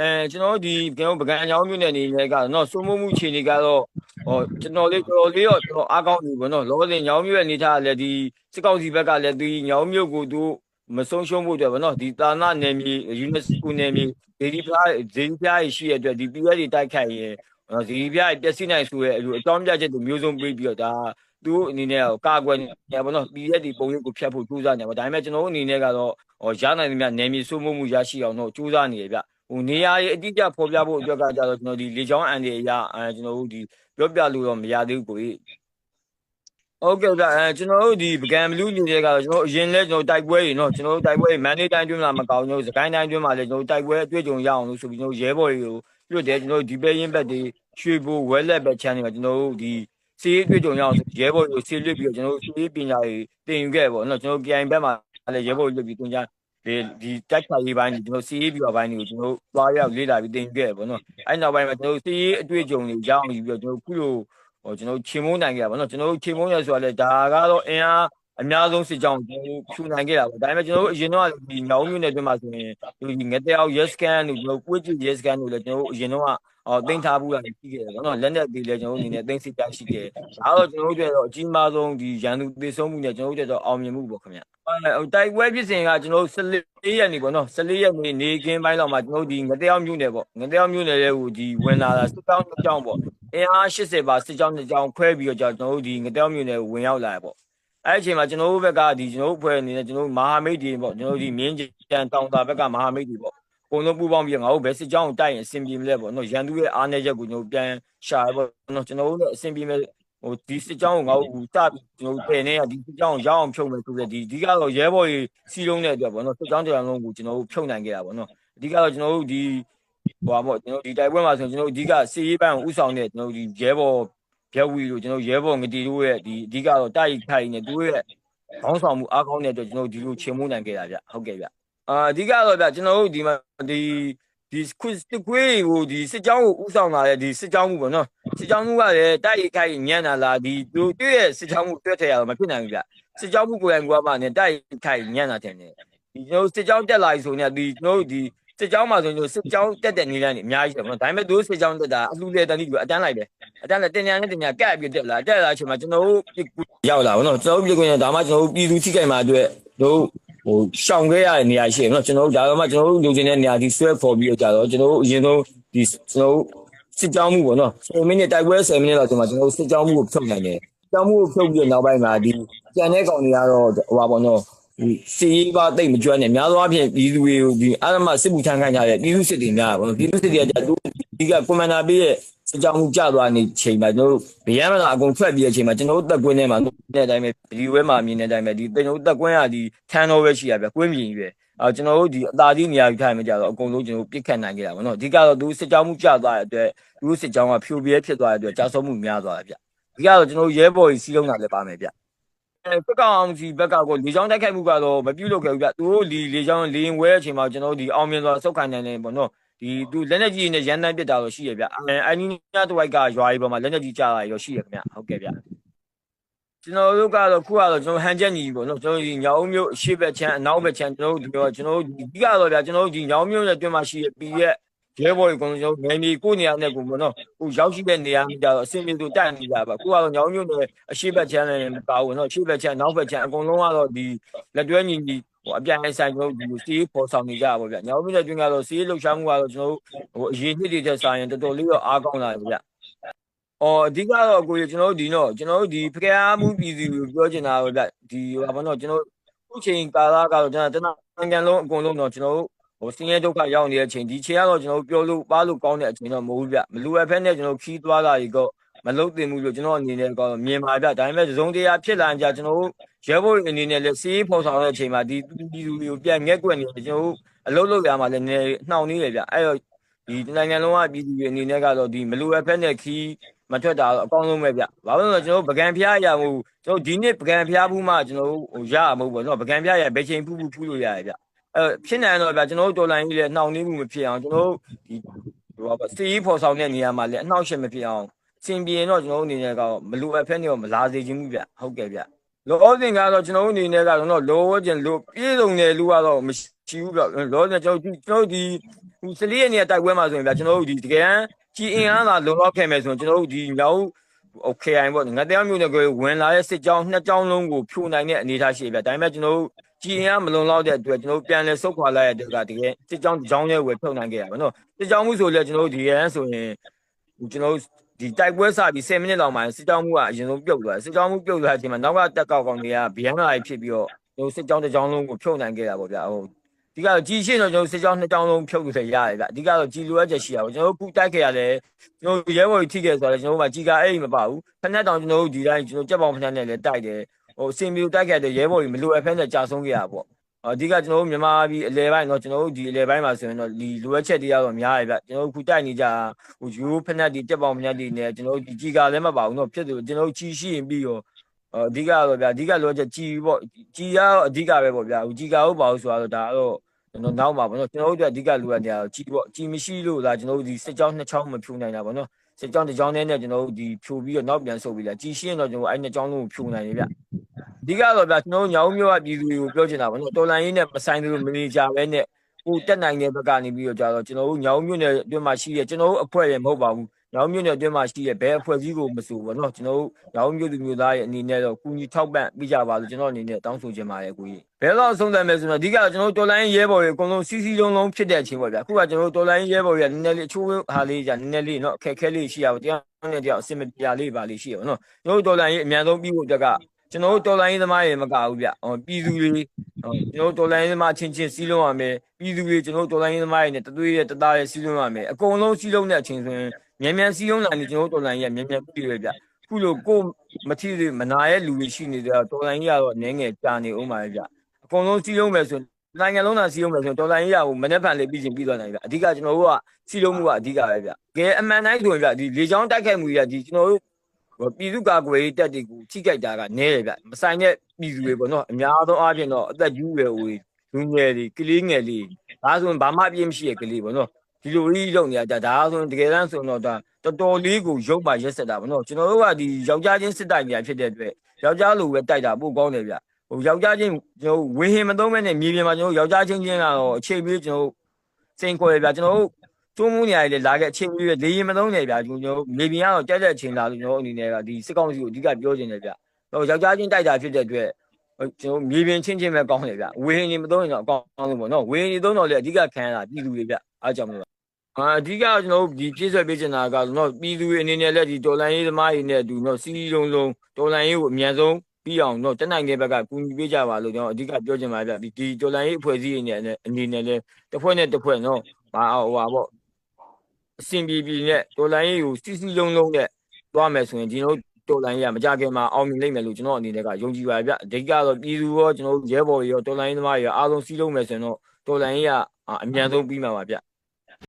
အဲကျွန်တော်တို့ဒီကျွန်တော်တို့ပကံအကြောင်းမြို့နယ်အနေနဲ့ကတော့စိုးမိုးမှုအခြေအနေကတော့ဟောကျွန်တော်လေးတော်တော်လေးတော့ကျွန်တော်အားကောင်းပြီပေါ့နော်လောဆယ်ညောင်းမြို့ရဲ့အနေထားကလည်းဒီစစ်ကောင်စီဘက်ကလည်းဒီညောင်းမြို့ကိုသူမဆုံးရှုံးဖို့အတွက်ပေါ့နော်ဒီတာနာနယ်မြေယူနက်စကိုနယ်မြေဒေဒီဖျားဒေဒီဖျားရှိရတဲ့အတွက်ဒီ PS တွေတိုက်ခိုက်ရင်ဒေဒီဖျားပျက်စီးနိုင်ဆိုရဲအကြောင်းပြချက်တွေမျိုးစုံပြီးပြီးတော့ဒါသူတို့အနေနဲ့ကာကွယ်နေပေါ့နော် PS ဒီပုံရိပ်ကိုဖျက်ဖို့ကြိုးစားနေပါဒါပေမဲ့ကျွန်တော်တို့အနေနဲ့ကတော့ဟောရနိုင်သမျှနယ်မြေစိုးမိုးမှုရရှိအောင်တော့ကြိုးစားနေရဗျ ဟိုနေရာရေးအတိအကျဖော်ပြဖို့အတွက်ကကြတော့ကျွန်တော်ဒီလေချောင်းအန်ဒီအရာအဲကျွန်တော်တို့ဒီပြောပြလို့တော့မရသေးဘူးကိုကြီးဟုတ်ကဲ့ဗျအဲကျွန်တော်တို့ဒီပကံဘလူးညူတွေကတော့ကျွန်တော်အရင်လဲကျွန်တော်တိုက်ပွဲတွေเนาะကျွန်တော်တို့တိုက်ပွဲမန်နေတိုင်းတွင်းမှာမကောင်းကျွန်တော်စကိုင်းတိုင်းတွင်းမှာလည်းကျွန်တော်တိုက်ပွဲအတွေ့အကြုံရအောင်လို့ဆိုပြီးကျွန်တော်ရဲဘော်တွေကိုလွတ်တယ်ကျွန်တော်ဒီပဲရင်ဘက်တွေရွှေဘိုဝဲလက်ဘက်ချမ်းတွေမှာကျွန်တော်တို့ဒီစီးတွေ့ကြုံရအောင်ရဲဘော်တွေကိုစီးလွတ်ပြီးတော့ကျွန်တော်တို့စီးပညာတွေတင်ယူခဲ့ပေါ့เนาะကျွန်တော် PIN ဘက်မှာလည်းရဲဘော်တွေလွတ်ပြီးတင်ကြ ဒီဒီတိုက်ခိုက်ရေးပိုင်းကျွန်တော်စီးရေးပြပိုင်းတွေကိုကျွန်တော်သွားရောက်လေ့လာပြီးတင်ယူခဲ့ပေါ့နော်အဲ့နောက်ပိုင်းမှာကျွန်တော်စီးရေးအတွေ့အကြုံတွေရအောင်ယူပြီးတော့ကျွန်တော်ခုလိုဟိုကျွန်တော်ချေမုန်းနိုင်ခဲ့တာပေါ့နော်ကျွန်တော်ချေမုန်းရဆိုတာလေဒါကတော့အင်အား အများဆုံးစစ်ကြောင်းကျွန်တော်ဖြူနိုင်ခဲ့တာပေါ့ဒါပေမဲ့ကျွန်တော်အရင်တော့ဒီညောင်းမြို့နယ်တွင်းမှာဆိုရင်ဒီငတဲ့အောင် yes scan တို့ကျွန်တော်ပွေ့ကြည့် yes scan တို့လည်းကျွန်တော်အရင်တော့အော်တင်ထားဘူးလားရှိခဲ့တယ်ပေါ့နော်လက်နဲ့သေးလဲကျွန်တော်အနေနဲ့တင်စစ်ပြရှိခဲ့ဒါတော့ကျွန်တော်တို့ကတော့အကြီးမားဆုံးဒီရန်သူသေဆုံးမှုနဲ့ကျွန်တော်တို့ကတော့အောင်မြင်မှုပေါ့ခင်ဗျဟိုတိုက်ပွဲဖြစ်စဉ်ကကျွန်တော်14ရက်နေပေါ့နော်14ရက်နေနေကင်းပိုင်းလောက်မှာကျွန်တော်ဒီငတဲ့အောင်မြို့နယ်ပေါ့ငတဲ့အောင်မြို့နယ်ရဲ့ဟိုဒီဝင်လာတာစစ်တောင်းတောင်းပေါ့အင်အား80ပါစစ်ကြောင်းတစ်ကြောင်းခွဲပြီးတော့ကျွန်တော်တို့ဒီငတဲ့အောင်မြို့နယ်ကိုဝင်ရောက်လာပေါ့ အဲ့အချိန်မှာကျွန်တော်တို့ဘက်ကဒီကျွန်တော်တို့ဖွဲ့အနေနဲ့ကျွန်တော်တို့မဟာမိတ်တွေပေါ့ကျွန်တော်တို့ဒီမြင်းကြံတောင်တာဘက်ကမဟာမိတ်တွေပေါ့ပုံလုံးပူပေါင်းပြီးငါတို့ဘယ်စစ်ကြောင်းကိုတိုက်ရင်အဆင်ပြေမလဲပေါ့နော်ရန်သူရဲ့အားနည်းချက်ကိုကျွန်တော်ပြန်ရှာရပေါ့နော်ကျွန်တော်တို့လည်းအဆင်ပြေမယ်ဟိုဒီစစ်ကြောင်းကိုငါတို့စပြီးကျွန်တော်ပယ်နေရဒီစစ်ကြောင်းကိုရောက်အောင်ဖြုတ်မယ်ဆိုတဲ့ဒီအဓိကတော့ရဲဘော်ကြီးစီးလုံးတဲ့အတွက်ပေါ့နော်စစ်ကြောင်းတရားလုံးကိုကျွန်တော်တို့ဖြုတ်နိုင်ခဲ့တာပေါ့နော်အဓိကတော့ကျွန်တော်တို့ဒီဟိုပါပေါ့ကျွန်တော်ဒီတိုက်ပွဲမှာဆိုကျွန်တော်တို့အဓိကစီးရေးပိုင်းကိုဥဆောင်တဲ့ကျွန်တော်တို့ဒီရဲဘော် ဘက်ဝီတို့ကျွန်တော်ရဲဘော်ငတီတို့ရဲ့ဒီအဓိကတော့တိုက်ခိုက်နေသူရဲ့ခေါင်းဆောင်မှုအားကောင်းတဲ့အတွက်ကျွန်တော်ဒီလိုချေမှုနိုင်ခဲ့တာဗျဟုတ်ကဲ့ဗျအာအဓိကတော့ဗျကျွန်တော်တို့ဒီမှာဒီဒီခွစ်ကွေးကိုဒီစစ်ကြောင်းကိုဥဆောင်လာတဲ့ဒီစစ်ကြောင်းမှုပေါ့နော်စစ်ကြောင်းမှုကလည်းတိုက်ခိုက်ညံ့လာလားဒီသူတွေ့ရဲ့စစ်ကြောင်းမှုတွေ့ထရတော့မဖြစ်နိုင်ဘူးဗျစစ်ကြောင်းမှုကိုယ်တိုင်ကမှနဲ့တိုက်ခိုက်ညံ့လာတယ်နေဒီကျွန်တော်စစ်ကြောင်းတက်လာပြီဆိုရင်ဒီကျွန်တော်ဒီ စစ်ကြောင်းမှာဆိုရင်စစ်ကြောင်းတက်တဲ့နေလမ်းနေအများကြီးတယ်ပေါ့နော်ဒါပေမဲ့သူစစ်ကြောင်းတက်တာအလှူလေတန်တိကအတန်းလိုက်ပဲအတန်းလည်းတင်ညာနဲ့တင်ညာကပ်ပြီးတက်လာတက်လာအချိန်မှာကျွန်တော်တို့ရောက်လာပေါ့နော်ကျွန်တော်တို့ပြည်ကွင်းဒါမှကျွန်တော်တို့ပြည်သူထိခိုက်မှာအတွက်တို့ဟိုရှောင်ခဲ့ရတဲ့နေရာရှိတယ်နော်ကျွန်တော်တို့ဒါတော့မှကျွန်တော်တို့လူချင်းတဲ့နေရာဒီဆွဲဖော်ပြီးတော့ကြတော့ကျွန်တော်တို့အရင်ဆုံးဒီကျွန်တော်တို့စစ်ကြောင်းမှုပေါ့နော်10မိနစ်တိုက်ပွဲ10မိနစ်လောက်ကျွန်တော်ကျွန်တော်တို့စစ်ကြောင်းမှုကိုဖြုတ်နိုင်တယ်စစ်ကြောင်းမှုကိုဖြုတ်ပြီးနောက်ပိုင်းမှာဒီကြံတဲ့ကောင်တွေကတော့ဟိုပါပေါ့နော်ဒီ စီရေးပါတိတ်မကျွမ်းနဲ့များသောအားဖြင့်ပြည်သူတွေကိုဒီအာရမစစ်မှုထမ်းခိုင်းကြတဲ့ပြည်သူစစ်တွေများပေါ့နော်ပြည်သူစစ်တွေကသူဒီကကွန်မန်ဒါပေးရဲ့စစ်ကြောင်းမှုကြသွားနေချိန်မှာကျွန်တော်တို့ဗျမ်းမလာအကုန်ထွက်ပြီးတဲ့အချိန်မှာကျွန်တော်တို့တက်ကွင်းထဲမှာတဲ့အတိုင်းပဲဒီဝဲမှာမြင်တဲ့အတိုင်းပဲဒီကျွန်တော်တို့တက်ကွင်းကဒီထန်းတော်ပဲရှိရဗျကွင်းမြင်ကြီးပဲအဲကျွန်တော်တို့ဒီအသာကြီးနေရာယူထားမှကြတော့အကုန်လုံးကျွန်တော်တို့ပြစ်ခတ်နိုင်ကြတာပေါ့နော်အဓိကတော့သူစစ်ကြောင်းမှုကြသွားတဲ့အတွက်သူစစ်ကြောင်းကဖြိုပြဲဖြစ်သွားတဲ့အတွက်ကြာဆုံးမှုများသွားတယ်ဗျအဓိကတော့ကျွန်တော်တို့ရဲဘော်ကြီးစီးလုံးတာလည်းပါမယ်ဗျ အဲစကောင်းစီဘက်ကကိုလေချောင်းတိုက်ခိုက်မှုကတော့မပြုတ်လို့ခဲ့ဘူးဗျသူတို့ဒီလေချောင်းလေရင်ဝဲအချိန်မှာကျွန်တော်တို့ဒီအောင်မြင်စွာစုတ်ခိုင်နိုင်တယ်ပေါ့နော်ဒီသူလက်နေကြီးနဲ့ရန်တန်းပစ်တာတော့ရှိရဗျအဲအနီးနားတစ်ဝိုက်ကရွာကြီးပေါ်မှာလက်နေကြီးကြာတာရောရှိရခင်ဗျဟုတ်ကဲ့ဗျကျွန်တော်တို့ကတော့ခုကတော့ကျွန်တော်ဟန်ချက်ညီပေါ့နော်ကျွန်တော်ဒီညောင်မျိုးအရှိဘက်ချမ်းအနောက်ဘက်ချမ်းကျွန်တော်တို့ဒီကျွန်တော်တို့ဒီကတော့ဗျကျွန်တော်တို့ဒီညောင်မျိုးနဲ့တွင်းမှာရှိရပြီးရဲ့ ရဲဘော်ကြီးကတော့ကျွန်တော်နယ်မြေကိုနေရာနဲ့ကိုပေါ့နော်ဟိုရောက်ရှိတဲ့နေရာမိကြတော့အစင်းမြေတို့တက်နေကြပါခုကတော့ညောင်မျိုးနဲ့အရှိဘက်ချမ်းနဲ့မပါဘူးနော်အရှိဘက်ချမ်းနောက်ဘက်ချမ်းအကုန်လုံးကတော့ဒီလက်တွဲညီညီဟိုအပြိုင်ဆိုင်ကျွန်တော်တို့ဒီစီးပေါ်ဆောင်နေကြပါဗျ။ညောင်မြို့နယ်တွင်းကတော့စီးလှုပ်ရှားမှုကတော့ကျွန်တော်တို့ဟိုအရေးနှစ်တွေတက်ဆိုင်ရင်တော်တော်လေးတော့အားကောင်းလာတယ်ဗျ။အော်အဓိကတော့ကိုကြီးကျွန်တော်တို့ဒီတော့ကျွန်တော်တို့ဒီဖျားမှုပြည်စီကိုပြောချင်တာပဲဗျ။ဒီဟိုဘာလို့ကျွန်တော်ခုချိန်ကာလကတော့ကျွန်တော်တနနိုင်ငံလုံးအကုန်လုံးတော့ကျွန်တော်တို့ ဟိုစင်းရဲဒုက္ခရောက်နေတဲ့အချိန်ဒီချိန်ကတော့ကျွန်တော်တို့ပြောလို့ပါလို့ကောင်းတဲ့အချိန်တော့မဟုတ်ဘူးဗျ။မလူအပ်ဖက်နဲ့ကျွန်တော်ခီးသွားတာကြီးကမလုတ်တင်ဘူးလို့ကျွန်တော်အနေနဲ့ကတော့မြင်ပါဗျ။ဒါပေမဲ့သုံးတရားဖြစ်လာကြကျွန်တော်တို့ရဲဘော်အနေနဲ့လည်းစီးဖော်ဆောင်တဲ့အချိန်မှာဒီပြည်သူတွေကိုပြန်ငက်ကွက်နေကျွန်တော်တို့အလုပ်လုပ်ရမှာလည်းနည်းနှောင့်နေတယ်ဗျအဲ့တော့ဒီနိုင်ငံလုံးကပြည်သူတွေအနေနဲ့ကတော့ဒီမလိုအပ်ဖက်နဲ့ခီးမထွက်တာအကောင်းဆုံးပဲဗျဘာလို့လဲဆိုတော့ကျွန်တော်ပကံဖျားရမှုကျွန်တော်ဒီနေ့ပကံဖျားဘူးမှကျွန်တော်ဟိုရရမှာပေါ့နော်ပကံဖျားရဘယ်ချိန်ဖူးဖူးဖူးလို့ရတယ်ဗျ အဲဖြစ်နိုင်တော့ဗျကျွန်တော်တို့တော်လိုင်းကြီးလည်းနှောင့်နှေးမှုမဖြစ်အောင်ကျွန်တော်တို့ဒီဟိုပါစီးဖော်ဆောင်တဲ့နေရာမှာလည်းအနှောင့်အယှက်မဖြစ်အောင်စင်ပြေတော့ကျွန်တော်တို့အနေနဲ့ကမလိုအပ်ဖက်နဲ့တော့မလာစေချင်ဘူးဗျဟုတ်ကဲ့ဗျလောစင်ကတော့ကျွန်တော်တို့အနေနဲ့ကတော့လောဝကျင်လို့ပြေဆုံးတယ်လူကတော့မရှိဘူးဗျလောစင်ကျွန်တော်ကျွန်တော်ဒီဟ ခု14ရက်နေ့ကတိုက်ပွဲမှာဆိုရင်ဗျာကျွန်တော်တို့ဒီတကယ်တမ်းကြီးအင်အားသာလုံလောက်ခဲ့မယ်ဆိုရင်ကျွန်တော်တို့ဒီမြောက်โอเคအိုင်ပေါ့ငါတရားမျိုးနဲ့ကိုဝင်လာတဲ့စစ်ကြောင်းနှစ်ကြောင်းလုံးကိုဖြိုနိုင်တဲ့အနေအထားရှိဗျာဒါပေမဲ့ကျွန်တော်တို့ ကြည်ရင်ကမလုံလောက်တဲ့အတွက်ကျွန်တော်တို့ပြန်လဲဆုတ်ခွာလိုက်ရတဲ့ကတကယ်စစ်ကြောင်းတစ်ကြောင်းလေးဝယ်ဖြုတ်နိုင်ခဲ့ရပါတော့စစ်ကြောင်းမှုဆိုလဲကျွန်တော်တို့ဒီရန်ဆိုရင်ကျွန်တော်တို့ဒီတိုက်ပွဲစပြီး10မိနစ်လောက်မှစစ်ကြောင်းမှုကအရင်ဆုံးပြုတ်သွားစစ်ကြောင်းမှုပြုတ်သွားတဲ့အချိန်မှာနောက်ကတက်ကောက်ကောင်တွေကဗျမ်းလာဖြစ်ပြီးတော့ကျွန်တော်စစ်ကြောင်းတစ်ကြောင်းလုံးကိုဖြုတ်နိုင်ခဲ့တာပေါ့ဗျာဟိုဒီကတော့ကြီးရှင်းတော့ကျွန်တော်စစ်ကြောင်းနှစ်ကြောင်းလုံးဖြုတ်လို့ရတယ်ဗျအဓိကတော့ကြီးလိုအပ်ချက်ရှိတာပေါ့ကျွန်တော်တို့ခုတိုက်ခဲ့ရတယ်ကျွန်တော်ရဲဘော်ကြီးထိခဲ့ဆိုတော့ကျွန်တော်တို့ကကြီးကအဲ့ဒီမပါဘူးဖက်နဲ့တောင်ကျွန်တော်တို့ဒီတိုင်းကျွန်တော်ကြက်ပေါင်ဖက်နဲ့လည်းတိုက်တယ် ဟိုစင်မြူတိုက်ခဲ့တဲ့ရဲဘော်တွေမလိုအပ်ဖက်နဲ့ကြာဆုံးခဲ့ရပေါ့အဓိကကျွန်တော်တို့မြန်မာပြည်အလဲပိုင်းတော့ကျွန်တော်တို့ဒီအလဲပိုင်းမှာဆိုရင်တော့ဒီလိုအပ်ချက်တွေကတော့များရပြကျွန်တော်တို့ခုတိုက်နေကြဟိုယူဖက်နဲ့ဒီတက်ပေါင်ဖက်တွေနဲ့ကျွန်တော်တို့ဒီကြီးကလည်းမပါဘူးတော့ဖြစ်သူကျွန်တော်တို့ကြီးရှိရင်ပြီးရောအဓိကတော့ဗျာအဓိကလိုအပ်ချက်ကြီးပေါ့ကြီးရအဓိကပဲပေါ့ဗျာဟိုကြီးကဟုတ်ပါဘူးဆိုတော့ဒါကတော့ကျွန်တော်နောက်ပါဘောနော်ကျွန်တော်တို့အဓိကလိုအပ်နေတာကြီးပေါ့ကြီးမရှိလို့လားကျွန်တော်တို့ဒီစစ်ကြောင်းနှစ်ချောင်းမဖြူနိုင်တာဘောနော် စစ်ကြောင်းတစ်ကြောင်းနဲ့ကျွန်တော်တို့ဒီဖြူပြီးတော့နောက်ပြန်ဆုပ်ပြီးလာကြီးရှင်းတော့ကျွန်တော်အဲ့နှစ်ကြောင်းလုံးကိုဖြူနိုင်တယ်ဗျအဓိကတော့ဗျာကျွန်တော်ညောင်မျိုးကပြည်သူတွေကိုပြောချင်တာပေါ့နော်တော်လန်ရေးနဲ့မဆိုင်သလိုမနေကြပဲနဲ့ဟိုတက်နိုင်တဲ့ဘက်ကနေပြီးတော့ကြတော့ကျွန်တော်တို့ညောင်မျိုးနဲ့အတွင်းမှာရှိရကျွန်တော်တို့အဖွဲ့ရမဟုတ်ပါဘူး ညောင်မြို့နယ်အတွင်းမှာရှိတဲ့ဘယ်အဖွဲ့အစည်းကိုမဆိုဘောနော်ကျွန်တော်တို့ညောင်မြို့သူမြို့သားရဲ့အနေနဲ့တော့ကုညီထောက်ပံ့ပေးကြပါလို့ကျွန်တော်အနေနဲ့တောင်းဆိုချင်ပါတယ်ကိုကြီးဘယ်တော့ဆုံးသတ်မယ်ဆိုတော့အဓိကကျွန်တော်တို့တော်လိုင်းရဲဘော်တွေအကုန်လုံးစီစီလုံးလုံးဖြစ်တဲ့အချိန်ပေါ့ဗျာအခုကကျွန်တော်တို့တော်လိုင်းရဲဘော်တွေကနည်းနည်းလေးအချိုးဟာလေးじゃနည်းနည်းလေးနော်အခက်အခဲလေးရှိရပါတရားနဲ့တရားအစင်မပြလေးပါလေးရှိရပါနော်ကျွန်တော်တို့တော်လိုင်းရဲ့အများဆုံးပြီးဖို့အတွက်ကကျွန်တော်တို့တော်လိုင်းသမားရေမကဘူးဗျ။ဟောပြည်သူတွေကျွန်တော်တို့တော်လိုင်းသမားချင်းချင်းစီးလုံးရမယ်။ပြည်သူတွေကျွန်တော်တို့တော်လိုင်းသမားရေနဲ့တသွေးရတသားရစီးလုံးရမယ်။အကုန်လုံးစီးလုံးတဲ့အချိန်ဆိုရင် မြန်မြန်စီးလုံးလာနေကျွန်တော်တို့တော်လိုင်းရေးမြန်မြန်ပြီးရဗျခုလိုကိုမထီးမနာရဲ့လူတွေရှိနေတော့တော်လိုင်းရေးကတော့နည်းငယ်ကြာနေဦးမှာပဲဗျအကုန်လုံးစီးလုံးမယ်ဆိုနိုင်ငံလုံးသာစီးလုံးမယ်ဆိုရင်ဒေါ်လာရေးရကိုမနေ့ဖန်လေးပြီးချင်းပြီးသွားနိုင်ဗျအဓိကကျွန်တော်တို့ကစီးလုံးမှုကအဓိကပဲဗျကဲအမှန်တိုင်းဆိုရင်ဗျဒီလေချောင်းတိုက်ခိုက်မှုကြီးကဒီကျွန်တော်တို့ပြည်သူ့ကာကွယ်ရေးတပ်တွေကိုထိခိုက်တာကနည်းတယ်ဗျမဆိုင်တဲ့ပြည်သူတွေပေါ့နော်အများသောအားဖြင့်တော့အသက်ကြီးရွယ်ဦးလူငယ်တွေကလေးငယ်လေးဒါဆိုရင်ဘာမှအပြည့်မရှိရဲ့ကလေးပေါ့နော် ဒီလိုကြီးလုပ်နေကြဒါဆိုရင်တကယ်တမ်းဆိုတော့ဒါတော်တော်လေးကိုရုပ်ပါရက်ဆက်တာပေါ့နော်ကျွန်တော်တို့ကဒီယောက်ျားချင်းစစ်တိုက်နေရဖြစ်တဲ့အတွက်ယောက်ျားလိုပဲတိုက်တာပို့ကောင်းတယ်ဗျဟိုယောက်ျားချင်းကျွန်တော်ဝေဟင်မသုံးမဲ့နဲ့မြေပြင်မှာကျွန်တော်ယောက်ျားချင်းချင်းကတော့အခြေပြီးကျွန်တော်စိန်ခွဲဗျကျွန်တော်တို့သုံးမှုနေရတယ်လာခဲ့အချိန်ပြီးလေရင်မသုံးနေဗျကျွန်တော်မြေပြင်ကတော့ကြက်တဲ့အချိန်လာလို့ကျွန်တော်အနေနဲ့ကဒီစစ်ကောင်စီကိုအဓိကပြောချင်တယ်ဗျဟိုယောက်ျားချင်းတိုက်တာဖြစ်တဲ့အတွက်ကျွန်တော်မြေပြင်ချင်းချင်းပဲကောင်းတယ်ဗျဝေဟင်နေမသုံးရင်တော့အကောင်းဆုံးပေါ့နော်ဝေဟင်နေသုံးတော့လေအဓိကခံရတာပြည်သူတွေဗျအားကြောင့်မလို့ အာအဓိကကျွန်တော်ဒီပြည့်စွက်ပေးချင်တာကတော့ပြည်သူတွေအနေနဲ့လည်းဒီတော်လန်ရေးသမားတွေနဲ့အတူတော့စီးစီးလုံးလုံးတော်လန်ရေးကိုအမြန်ဆုံးပြီးအောင်တော့တက်နိုင်တဲ့ဘက်ကကူညီပေးကြပါလို့ကျွန်တော်အဓိကပြောချင်ပါဗျဒီဒီတော်လိုင်းရေးအဖွဲ့အစည်းအနေနဲ့အနေနဲ့လဲတစ်ဖွဲ့နဲ့တစ်ဖွဲ့နော်ဘာဟိုဟာပေါ့အစဉ်ပြေပြေနဲ့တော်လိုင်းရေးကိုစီစီလုံးလုံးနဲ့သွားမယ်ဆိုရင်ဒီတို့တော်လိုင်းရေးကမကြခင်မှာအောင်မြင်နိုင်မယ်လို့ကျွန်တော်အနေနဲ့ကယုံကြည်ပါဗျအဓိကတော့ပြည်သူရောကျွန်တော်ရဲဘော်တွေရောတော်လိုင်းသမားတွေရောအားလုံးစီးလုံးမယ်ဆိုရင်တော့တော်လိုင်းရေးကအမြန်ဆုံးပြီးမှာပါဗျ